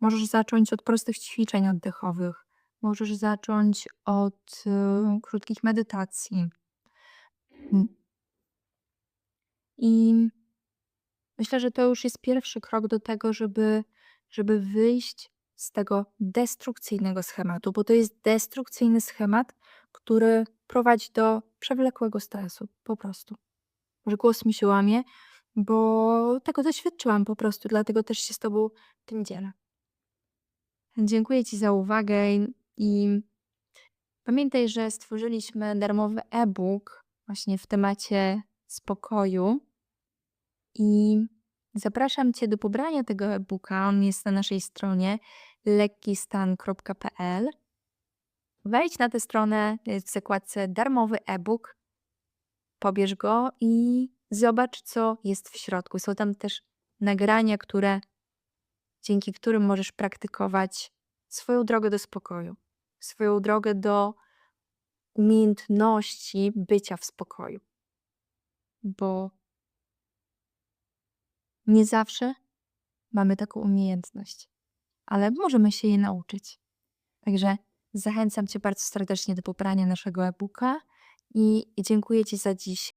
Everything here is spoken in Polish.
Możesz zacząć od prostych ćwiczeń oddechowych. Możesz zacząć od, y, krótkich medytacji. Mm. I myślę, że to już jest pierwszy krok do tego, żeby żeby wyjść z tego destrukcyjnego schematu, bo to jest destrukcyjny schemat, który prowadzi do przewlekłego stresu, po prostu. Może głos mi się łamie, bo tego doświadczyłam po prostu, dlatego też się z tobą tym dzielę. Dziękuję ci za uwagę i pamiętaj, że stworzyliśmy darmowy e-book właśnie w temacie spokoju. I zapraszam cię do pobrania tego e-booka. On jest na naszej stronie lekkistan.pl. Wejdź na tę stronę, jest w zakładce darmowy e-book. Pobierz go i zobacz, co jest w środku. Są tam też nagrania, które dzięki którym możesz praktykować swoją drogę do spokoju, swoją drogę do umiejętności bycia w spokoju. Bo nie zawsze mamy taką umiejętność, ale możemy się jej nauczyć. Także zachęcam cię bardzo serdecznie do pobrania naszego e-booka i dziękuję ci za dziś